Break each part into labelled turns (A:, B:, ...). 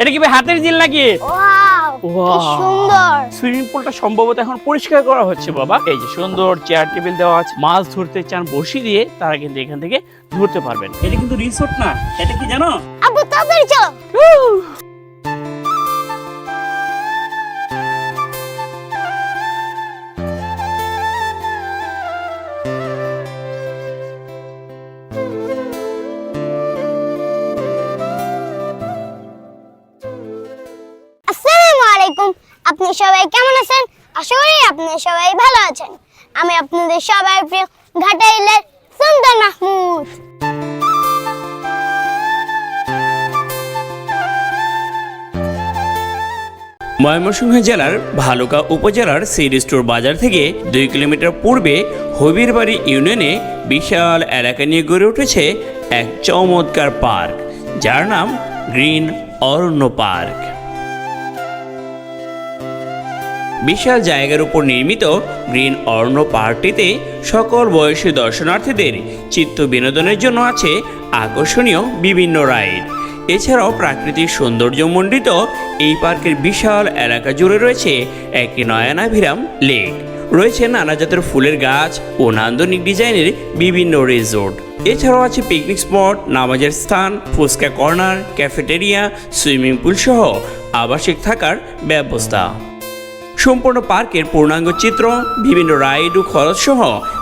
A: এটা কি হাতের জিল নাকি?
B: সুন্দর।
A: সুইমিং পুলটা সম্ভবত এখন পরিষ্কার করা হচ্ছে বাবা। এই যে সুন্দর চেয়ার টেবিল দেওয়া আছে মাছ ধরতে চান বসি দিয়ে তারা কিন্তু এখান থেকে ধরতে পারবেন। এটা কিন্তু রিসোর্ট না এটা কি জানো?
B: তাড়াতাড়ি চলো। আপনি সবাই কেমন আছেন? আশা করি আপনি সবাই ভালো আছেন। আমি আপনাদের সবার প্রিয় ঘাটাইলের সুন্দর মাহমুদ।
A: ময়মনসিংহ জেলার ভালুকা উপজেলার সিড স্টোর বাজার থেকে দুই কিলোমিটার পূর্বে হবিরবাড়ি ইউনিয়নে বিশাল এলাকা নিয়ে গড়ে উঠেছে এক চমৎকার পার্ক, যার নাম গ্রিন অরণ্য পার্ক। বিশাল জায়গার উপর নির্মিত গ্রিন অরণ্য পার্কটিতে সকল বয়সী দর্শনার্থীদের চিত্ত বিনোদনের জন্য আছে আকর্ষণীয় বিভিন্ন রাইড। এছাড়াও প্রাকৃতিক সৌন্দর্যমণ্ডিত এই পার্কের বিশাল এলাকা জুড়ে রয়েছে একটি নয়নাভিরাম লেক। রয়েছে নানা জাতের ফুলের গাছ ও নান্দনিক ডিজাইনের বিভিন্ন রিসোর্ট। এছাড়াও আছে পিকনিক স্পট, নামাজের স্থান, fuchka corner, cafeteria, swimming pool সহ আবাসিক থাকার ব্যবস্থা। সম্পূর্ণ পার্কের পূর্ণাঙ্গ চিত্র, বিভিন্ন রাইড ও খরচ সহ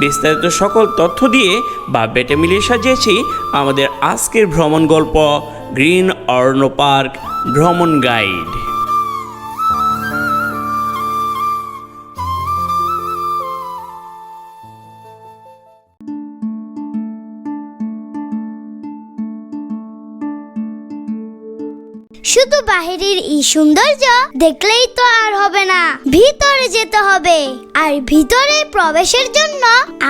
A: বিস্তারিত সকল তথ্য দিয়ে বা বেটে মিলিয়ে সাজিয়েছি আমাদের আজকের ভ্রমণ গল্প, গ্রিন অর্ণ পার্ক ভ্রমণ গাইড।
B: শুধু বাহিরের এই সৌন্দর্য দেখলেই তো আর হবে না। ভিতরে যেতে হবে। আর ভিতরে প্রবেশের জন্য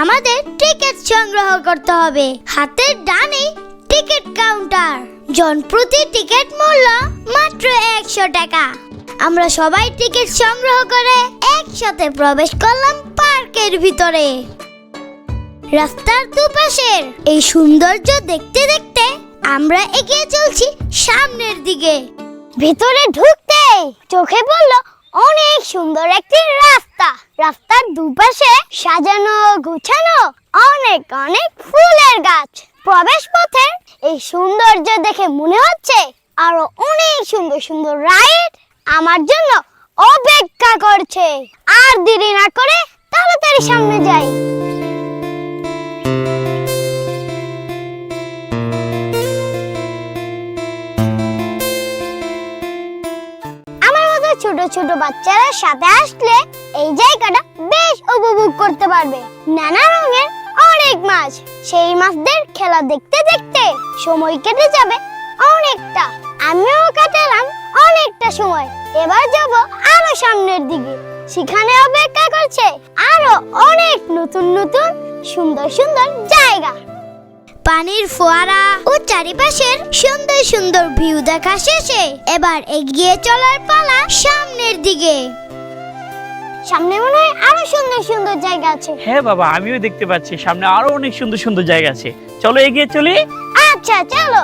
B: আমাদের টিকিট সংগ্রহ করতে হবে। হাতের ডানে টিকিট কাউন্টার। জন প্রতি টিকিট মূল্য মাত্র একশো টাকা। আমরা সবাই টিকিট সংগ্রহ করে একসাথে প্রবেশ করলাম পার্কের ভিতরে। রাস্তার দুপাশের এই সৌন্দর্য দেখতে দেখতে আমরা এগিয়ে চলছি সামনের দিকে। ভেতরে ঢুকতে চোখে পড়ল অনেক সুন্দর একটি রাস্তা। রাস্তার দুপাশে সাজানো গুছানো অনেক অনেক ফুলের গাছ। প্রবেশ পথের এই সৌন্দর্য দেখে মনে হচ্ছে আরও অনেক সুন্দর সুন্দর রাইড আমার জন্য অপেক্ষা করছে। আর দেরি না করে তাড়াতাড়ি সামনে যাই। ছোট বাচ্চারা সাথে আসলে এই জায়গাটা বেশ উপভোগ করতে পারবে। নানা রঙের অনেক মাছ। সেই মাছদের খেলা দেখতে দেখতে সময় কেটে যাবে অনেকটা। আমিও কাটালাম অনেকটা সময়। এবার যাব আরও সামনের দিকে। সেখানে অপেক্ষা করছে আরও অনেক নতুন নতুন সুন্দর সুন্দর জায়গা। পানির ফোয়ারা ও চারিপাশের সুন্দর সুন্দর ভিউ দেখা শেষে এবার এগিয়ে চলার পালা সামনের দিকে। সামনে মনে হয় আরও সুন্দর সুন্দর জায়গা আছে।
A: হ্যাঁ বাবা আমিও দেখতে পাচ্ছি। সামনে আরও অনেক সুন্দর সুন্দর জায়গা আছে। চলো এগিয়ে চলি।
B: আচ্ছা চলো।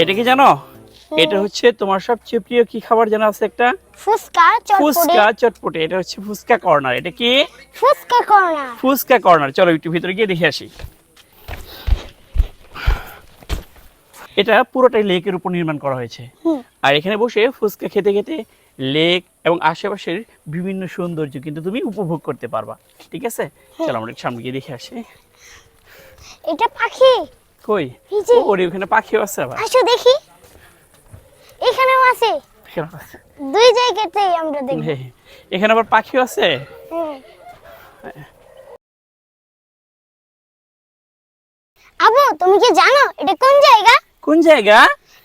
A: এটা কি জানো? এটা হচ্ছে তোমার সবচেয়ে প্রিয় কি খাবার জানা আছে একটা?
B: ফুচকা চটপটি।
A: ফুচকা চটপটে। এটা হচ্ছে ফুচকা কর্নার। এটা কি?
B: ফুচকা কর্নার।
A: ফুচকা কর্নার। চলো একটু ভিতরে গিয়ে দেখে আসি। এটা পুরোটাই লেকের উপর নির্মাণ করা হয়েছে। আর এখানে বসে ফুচকা খেতে খেতে লেক এবং আশেপাশের বিভিন্ন সৌন্দর্য কিন্তু তুমি উপভোগ করতে পারবা। ঠিক আছে? চলো আমরা একটু সামনে গিয়ে দেখে আসি।
B: এটা পাখি।
A: কই? ওরে ওখানে পাখিও আছে আবার।
B: আসো দেখি। এখানেও আছে। দুই জায়গাতেই আমরা দেখব।
A: হে, এখানে আবার পাখিও আছে?
B: আবু তুমি কি জানো এটা কোন জায়গা?
A: কোন জায়গা?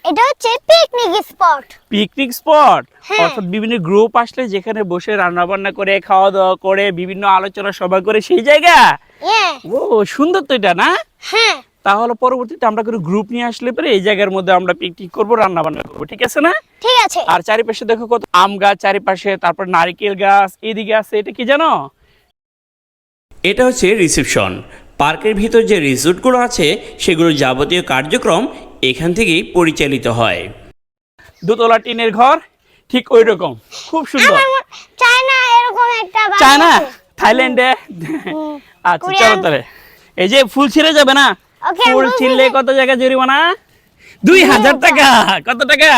B: এটা হচ্ছে পিকনিক স্পট
A: পিকনিক স্পট
B: হ্যাঁ।
A: অর্থাৎ বিভিন্ন গ্রুপ আসলে যেখানে বসে রান্না বান্না করে খাওয়া দাওয়া করে বিভিন্ন আলোচনা সভা করে সেই জায়গা?
B: হ্যাঁ
A: ও সুন্দর তো এটা না?
B: হ্যাঁ।
A: তাহলে পরবর্তীতে আমরা কোনো গ্রুপ নিয়ে আসলে পরে এই জায়গার মধ্যে আমরা পিকনিক করব রান্না বান্না করব ঠিক আছে না?
B: ঠিক আছে।
A: আর চারিপাশে দেখো কত আম গাছ চারিপাশে তারপর নারকেল গাছ এদিকে আছে এটা কি জানো? এটা হচ্ছে রিসেপশন
C: পার্কের ভিতর যে রিসোর্টগুলো আছে সেগুলোর যাবতীয় কার্যক্রম এখান থেকেই পরিচালিত হয়।
A: দোতলা টিনের ঘর ঠিক ওই রকম খুব সুন্দর।
B: চায় না এরকম একটা বাড়ি
A: চায়না। থাইল্যান্ডে? আচ্ছা চলো তাহলে। এই যে ফুল ছিঁড়ে যাবে না? ফুল ছিঁড়লে কত জায়গা জরিমানা? দুই হাজার টাকা। কত টাকা?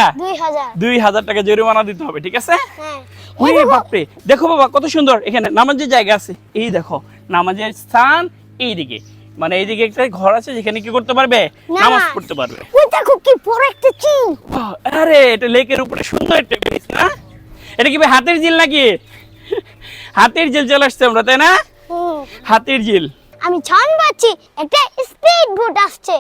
B: দুই হাজার।
A: টাকা জরিমানা দিতে হবে ঠিক আছে?
B: হ্যাঁ।
A: ওরে বাপরে। দেখো বাবা কত সুন্দর। এখানে নামাজের জায়গা আছে। এই দেখো নামাজের স্থান এইদিকে। মানে এইদিকে একটা ঘর আছে যেখানে কি করতে পারবে? নামাজ। পড়তে পারবে।
B: দেখো কি বড় একটা চিন
A: আরে এটা লেকের উপরে সুন্দর একটা ব্রিজ না? এটা কি ভাই হাতের জিল নাকি? হাতের ঝিল চলে আসছে আমরা তাই না? হাতের ঝিল।
B: আমি ছান পাচ্ছি একটা স্পিড বোট আসছে।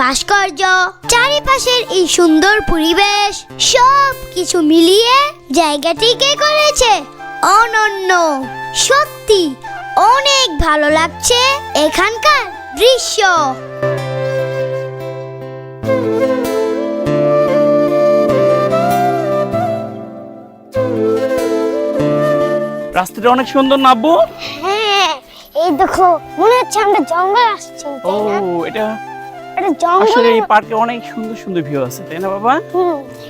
B: ভাস্কর্য চারিপাশের এই সুন্দর পরিবেশ সব কিছু মিলিয়ে জায়গাটিকে করেছে অনন্য। সত্যি অনেক ভালো লাগছে এখানকার দৃশ্য।
A: রাস্তাটা অনেক সুন্দর না আব্বু?
B: হ্যাঁ এই দেখো মনে হচ্ছে আমরা জঙ্গল আসছি
A: ও এটা
B: এটা
A: আসলে এই পার্কে অনেক সুন্দর সুন্দর ভিউ আছে তাই না বাবা?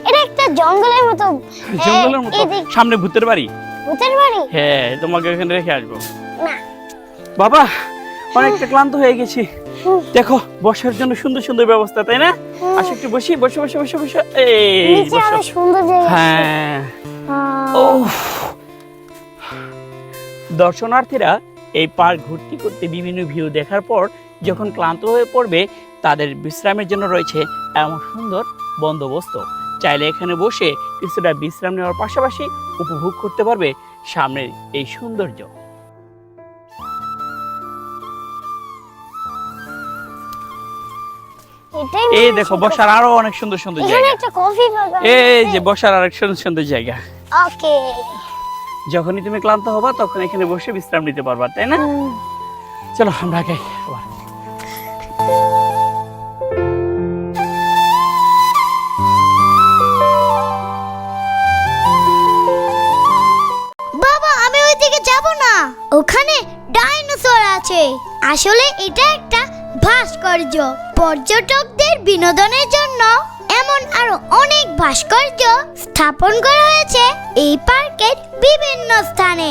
B: এটা একটা জঙ্গলের মতো।
A: জঙ্গলের মতো। সামনে ভূতের বাড়ি?
B: ভূতের বাড়ি?
A: হ্যাঁ তোমাকে এখানে রেখে আসব।
B: না।
A: বাবা অনেকটা ক্লান্ত হয়ে গেছি। দেখো বসার জন্য সুন্দর সুন্দর ব্যবস্থা তাই না? আসো একটু বসি বসে বসে বসে বসে। এই
B: সুন্দর
A: হ্যাঁ। ও দর্শনার্থীরা এই পার্ক ঘুরতে করতে বিভিন্ন ভিউ দেখার পর যখন ক্লান্ত হয়ে পড়বে তাদের বিশ্রামের জন্য রয়েছে এমন সুন্দর বন্দোবস্ত। চাইলে এখানে বসে কিছুটা বিশ্রাম নেওয়ার পাশাপাশি উপভোগ করতে পারবে সামনের এই সৌন্দর্য। এই দেখো বসার আরও অনেক সুন্দর সুন্দর জায়গা। এই যে বসার আরেক সুন্দর সুন্দর জায়গা।
B: ওকে।
A: যখনই তুমি ক্লান্ত হবা তখন এখানে বসে বিশ্রাম নিতে পারবা তাই না? চলো আমরা আগে
B: আসলে এটা একটা ভাস্কর্য। পর্যটকদের বিনোদনের জন্য এমন আরও অনেক ভাস্কর্য স্থাপন করা হয়েছে এই পার্কের বিভিন্ন স্থানে।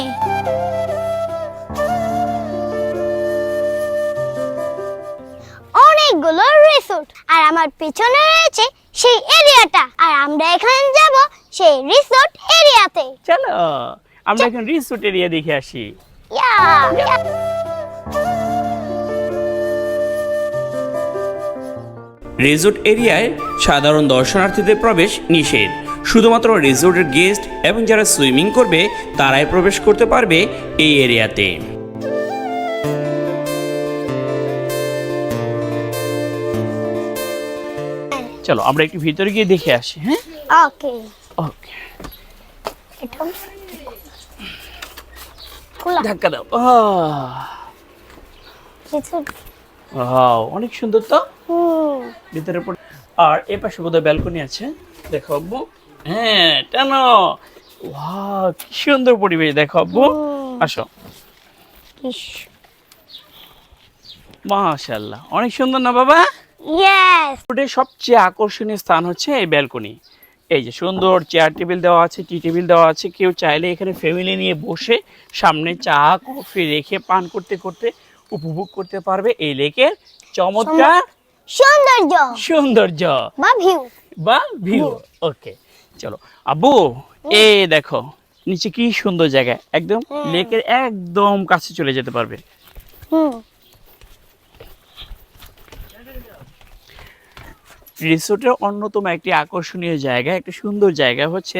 B: অনেকগুলো রিসোর্ট। আর আমার পেছনে রয়েছে সেই এরিয়াটা। আর আমরা এখানে যাব সেই রিসোর্ট এরিয়াতে।
A: চলো আমরা এখন রিসোর্ট এরিয়া দেখে আসি।
B: ইয়া।
C: রিসোর্ট এরিয়ায় সাধারণ দর্শনার্থীদের প্রবেশ নিষেধ। শুধুমাত্র রিসোর্টের গেস্ট এবং যারা সুইমিং করবে তারাই প্রবেশ করতে পারবে এই এরিয়াতে।
A: চলো আমরা একটু ভিতরে গিয়ে দেখে আসি হ্যাঁ?
B: ওকে
A: ওকে ধাক্কা দাও।
B: কিছু
A: ওয়াও, অনেক সুন্দর তো? ভিতরে পড়ে আর এ পাশে বোধহয় ব্যালকনি আছে। দেখো আব্বু। হ্যাঁ টানো। ওয়াও কি সুন্দর পরিবেশ দেখো আব্বু। আসো।
B: ইস।
A: মাশাআল্লাহ অনেক সুন্দর না বাবা? রোডের সবচেয়ে আকর্ষণীয় স্থান হচ্ছে এই ব্যালকনি এই যে সুন্দর চেয়ার টেবিল দেওয়া আছে টি টেবিল দেওয়া আছে। কেউ চাইলে এখানে ফ্যামিলি নিয়ে বসে সামনে চা কফি রেখে পান করতে করতে উপভোগ করতে পারবে এই লেকের চমৎকার
B: সৌন্দর্য।
A: সৌন্দর্য।
B: বা ভিউ
A: বা ভিউ ওকে চলো। আব্বু এ দেখো নিচে কি সুন্দর জায়গা। একদম লেকের একদম কাছে চলে যেতে পারবে। রিসোর্টের অন্যতম একটি আকর্ষণীয় জায়গা একটা সুন্দর জায়গা হচ্ছে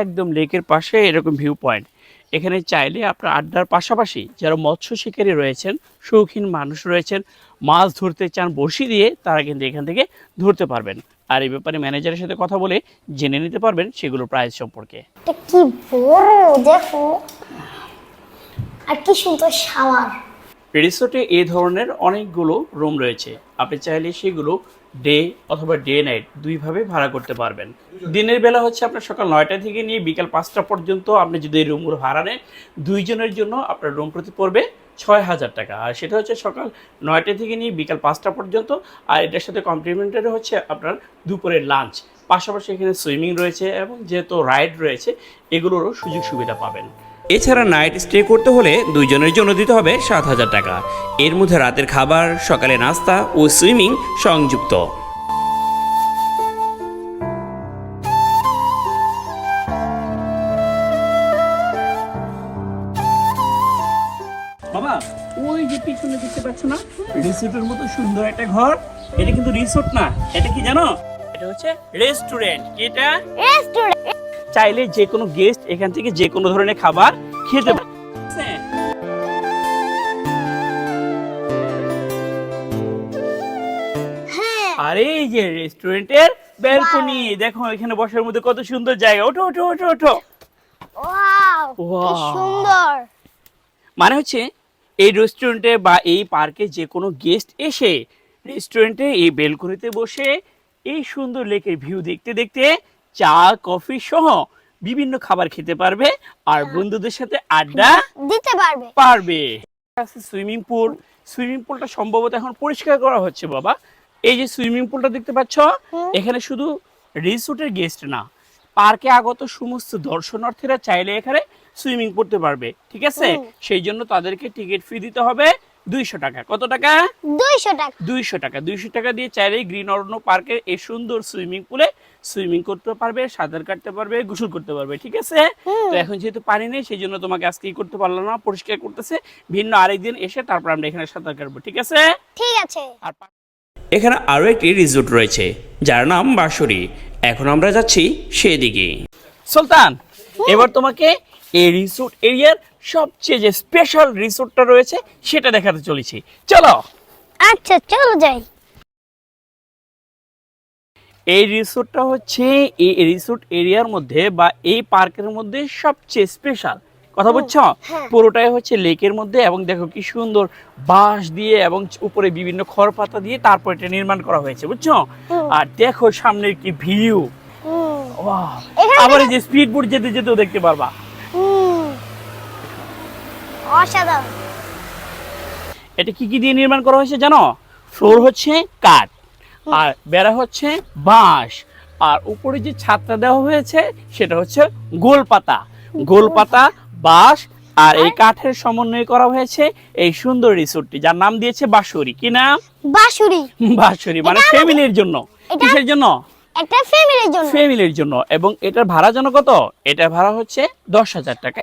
A: একদম লেকের পাশে এরকম ভিউ পয়েন্ট এখানে চাইলে আপনার আড্ডার পাশাপাশি যারা মৎস্য শিকারী রয়েছেন শৌখিন মানুষ রয়েছেন মাছ ধরতে চান বড়শি দিয়ে তারা কিন্তু এখান থেকে ধরতে পারবেন। আর এই ব্যাপারে ম্যানেজারের সাথে কথা বলে জেনে নিতে পারবেন সেগুলোর প্রাইস সম্পর্কে।
B: কি বড় দেখো। আর কি সুন্দর শাওয়ার
A: রিসোর্টে এই ধরনের অনেকগুলো রুম রয়েছে। আপনি চাইলে সেগুলো ডে অথবা ডে নাইট দুইভাবে ভাড়া করতে পারবেন। দিনের বেলা হচ্ছে আপনার সকাল নয়টা থেকে নিয়ে বিকাল পাঁচটা পর্যন্ত আপনি যদি এই রুমগুলো ভাড়া নেন, দুইজনের জন্য আপনার রুম প্রতি পড়বে ছয় হাজার টাকা। আর সেটা হচ্ছে সকাল নয়টা থেকে নিয়ে বিকাল পাঁচটা পর্যন্ত। আর এটার সাথে কমপ্লিমেন্টারি হচ্ছে আপনার দুপুরের লাঞ্চ পাশাপাশি এখানে সুইমিং রয়েছে এবং যেহেতু রাইড রয়েছে, এগুলোরও সুযোগ সুবিধা পাবেন।
C: এছাড়া নাইট স্টে করতে হলে দুইজনের জন্য দিতে হবে সাত হাজার টাকা। এর মধ্যে রাতের খাবার সকালে নাস্তা ও সুইমিং সংযুক্ত।
A: বাবা ওই যে পিছনে দেখতে পাচ্ছ না? রিসোর্টের মতো সুন্দর একটা ঘর। এটা কিন্তু রিসোর্ট না এটা কি জানো? এটা হচ্ছে রেস্টুরেন্ট। এটা
B: রেস্টুরেন্ট।
A: চাইলে যে কোনো গেস্ট এখান থেকে যে কোনো ধরনের খাবার খেতে পারে।
B: হ্যাঁ।
A: আর এই যে রেস্টুরেন্টের ব্যালকনি দেখো এখানে বসার মধ্যে কত সুন্দর জায়গা। ওঠো ওঠো ওঠো ওঠো।
B: সুন্দর।
A: মানে হচ্ছে এই রেস্টুরেন্টে বা এই পার্কে যে কোনো গেস্ট এসে রেস্টুরেন্টে এই বেলকনিতে বসে এই সুন্দর লেকের ভিউ দেখতে দেখতে চা কফি সহ বিভিন্ন খাবার খেতে পারবে আর বন্ধুদের সাথে আড্ডা
B: দিতে পারবে।
A: পারবে। Swimming pool. সুইমিং পুলটা সম্ভবত এখন পরিষ্কার করা হচ্ছে বাবা। এই যে সুইমিং পুলটা দেখতে পাচ্ছ এখানে শুধু রিসোর্টের গেস্ট না পার্কে আগত সমস্ত দর্শনার্থীরা চাইলে এখানে সুইমিং করতে পারবে ঠিক আছে? সেই জন্য তাদেরকে টিকিট ফি দিতে হবে। দুইশো টাকা। কত টাকা?
B: দুইশো টাকা।
A: দুইশো টাকা। দুইশো টাকা দিয়ে চাইলে গ্রিন অরণ্য পার্কের এই সুন্দর সুইমিং পুলে সুইমিং করতে পারবে সাঁতার কাটতে পারবে গোসল করতে পারবে ঠিক আছে? তো এখন যেহেতু পানি নেই সেই জন্য তোমাকে আজকে ই করতে পারলাম না পরিষ্কার করতেছে। ভিন্ন আরেকদিন এসে তারপর আমরা এখানে সাঁতার কাটবো ঠিক আছে?
B: ঠিক আছে।
A: আর
C: এখানে আরও একটি রিসোর্ট রয়েছে যার নাম বাঁশরী। এখন আমরা যাচ্ছি সেদিকে।
A: সুলতান এবার তোমাকে এই রিসোর্ট এরিয়ার সবচেয়ে যে স্পেশাল রিসোর্টটা রয়েছে সেটা দেখাতে চলেছি। চলো।
B: আচ্ছা চলো যাই।
A: এই রিসোর্টটা হচ্ছে এই রিসোর্ট এরিয়ার মধ্যে বা এই পার্কের মধ্যে সবচেয়ে স্পেশাল কথা বুঝছ?
B: হ্যাঁ।
A: পুরোটাই হচ্ছে লেকের মধ্যে এবং দেখো কি সুন্দর বাঁশ দিয়ে এবং উপরে বিভিন্ন খড় পাতা দিয়ে তারপর এটা নির্মাণ করা হয়েছে বুঝছ? আর দেখো সামনের কি ভিউ আবার এই যে স্পিড বোট যেতে যেতেও দেখতে পারবা।
B: অসাধারণ।
A: এটা কি কি দিয়ে নির্মাণ করা হয়েছে জানো? ফ্লোর হচ্ছে কাঠ আর বেড়া হচ্ছে বাঁশ আর উপরে যে ছাদটা দেওয়া হয়েছে সেটা হচ্ছে গোল পাতা। গোল পাতা। বাঁশ আর এই কাঠের সমন্বয় করা হয়েছে এই সুন্দর রিসোর্টটি যার নাম দিয়েছে বাঁশুরি। কি নাম?
B: বাঁশুরি।
A: বাঁশুরি মানে ফ্যামিলির জন্য। কিসের জন্য?
B: একটা ফ্যামিলির জন্য।
A: ফ্যামিলির জন্য। এবং এটার ভাড়া যেন কত? এটার ভাড়া হচ্ছে দশ হাজার টাকা।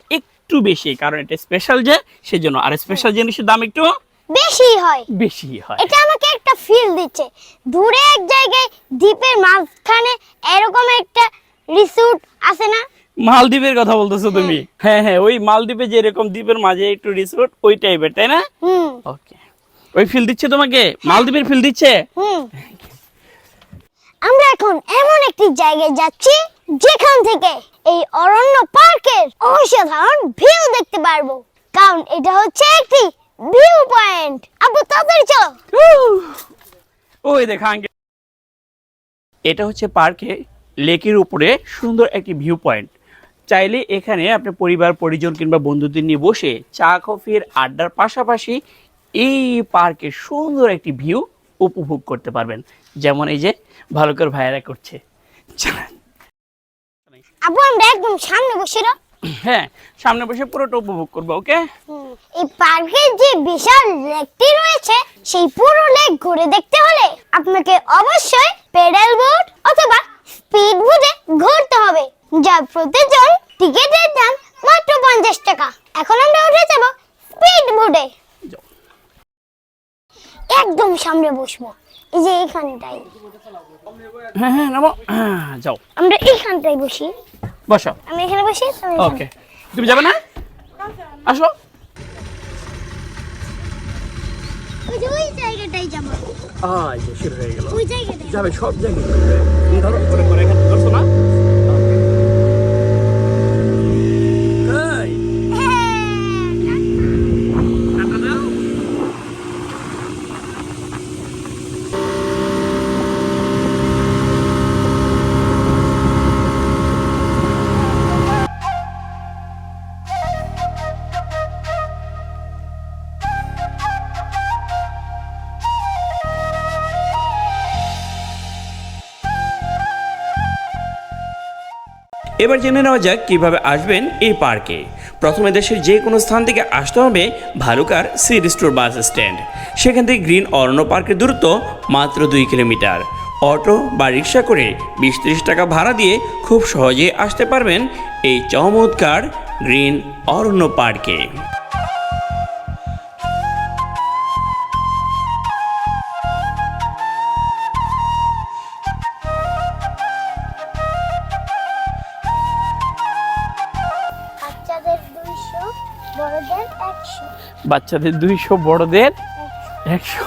A: একটু বেশি কারণ এটা স্পেশাল যে সেজন্য। আর স্পেশাল জিনিসের দাম একটু
B: বেশি হয়।
A: বেশি হয়।
B: এটা আমাকে একটা ফিল দিচ্ছে। দূরে এক জায়গায় দ্বীপের মাঝখানে এরকম একটা রিসোর্ট আছে না?
A: মালদ্বীপের কথা বলতেছো তুমি? হ্যাঁ হ্যাঁ ওই মালদ্বীপে যেরকম দ্বীপের মাঝে একটু রিসোর্ট ওই টাইপের তাই না?
B: হুম।
A: ওকে ওই ফিল দিচ্ছে তোমাকে? মালদ্বীপের ফিল দিচ্ছে?
B: হুম। আমরা এখন এমন একটি জায়গায় যাচ্ছি যেখান থেকে এই অরণ্য পার্কের অসাধারণ ভিউ দেখতে পারব। কারণ এটা হচ্ছে একটি ভিউ পয়েন্ট। আব্বু, তাড়াতাড়ি চলো।
A: ওই দেখা, আঙ্কেল। এটা হচ্ছে পার্কে লেকের উপরে সুন্দর একটি ভিউ পয়েন্ট। চাইলে এখানে আপনি পরিবার, পরিজন কিংবা বন্ধুদের নিয়ে বসে চা, কফির আড্ডার পাশাপাশি এই পার্কের সুন্দর একটি ভিউ উপভোগ করতে পারবেন। যেমন এই যে ভালো করে ভাইয়ারা করছে।
B: আব্বু আমরা একদম সামনে বসে রো।
A: হ্যাঁ সামনে বসে পুরোটা উপভোগ করব ওকে?
B: এই পার্কের যে বিশাল লেকটি রয়েছে সেই পুরো লেক ঘুরে দেখতে হলে আপনাকে অবশ্যই পেডাল বোট অথবা স্পিড বোটে ঘুরতে হবে যা প্রতিজন টিকিটের দাম মাত্র পঞ্চাশ টাকা। এখন আমরা উঠে যাব স্পিড বোটে। একদম সামনে বসবো এই যে এইখানটাই
A: হ্যাঁ হ্যাঁ নামো। হ্যাঁ, যাও।
B: এইখানটাই বসি।
A: বসো।
B: আমি এখানে বসি তুমি
A: ওকে। তুমি যাবে না?
D: আসো।
B: ওই জায়গাটাই যাব।
D: আয় যে শুরু হয়ে গেল।
B: ওই জায়গাটাই।
D: যাবে সব জায়গায়। ধরো করে করে এখানে। ধরছো না?
A: এবার জেনে নেওয়া যাক কীভাবে আসবেন এই পার্কে। প্রথমে দেশের যে কোনো স্থান থেকে আসতে হবে ভালুকার সিটি স্টোর বাস স্ট্যান্ড। সেখান থেকে গ্রিন অরণ্য পার্কের দূরত্ব মাত্র দুই কিলোমিটার। অটো বা রিক্সা করে বিশ ত্রিশ টাকা ভাড়া দিয়ে খুব সহজে আসতে পারবেন এই চমৎকার গ্রিন অরণ্য পার্কে।
B: বাচ্চাদের দুইশো বড়দের একশো।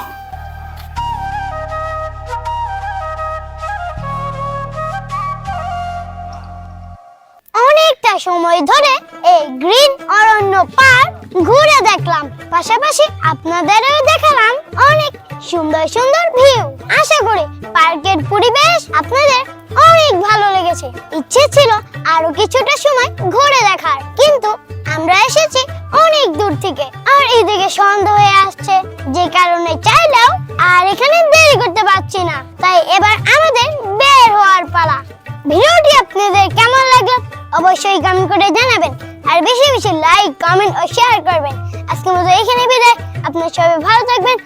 B: অনেকটা সময় ধরে এই গ্রিন অরণ্য পার্ক ঘুরে দেখলাম। পাশাপাশি আপনাদেরও দেখালাম অনেক সুন্দর সুন্দর ভিউ। আশা করি পার্কের পরিবেশ আপনাদের অনেক ভালো লেগেছে। ইচ্ছে ছিল আরও কিছুটা সময় ঘুরে দেখার। কিন্তু আমরা এসেছি কমেন্ট ও শেয়ার করবেন আজকের মতো এখানে বিদায়। আপনার সবাই ভালো থাকবেন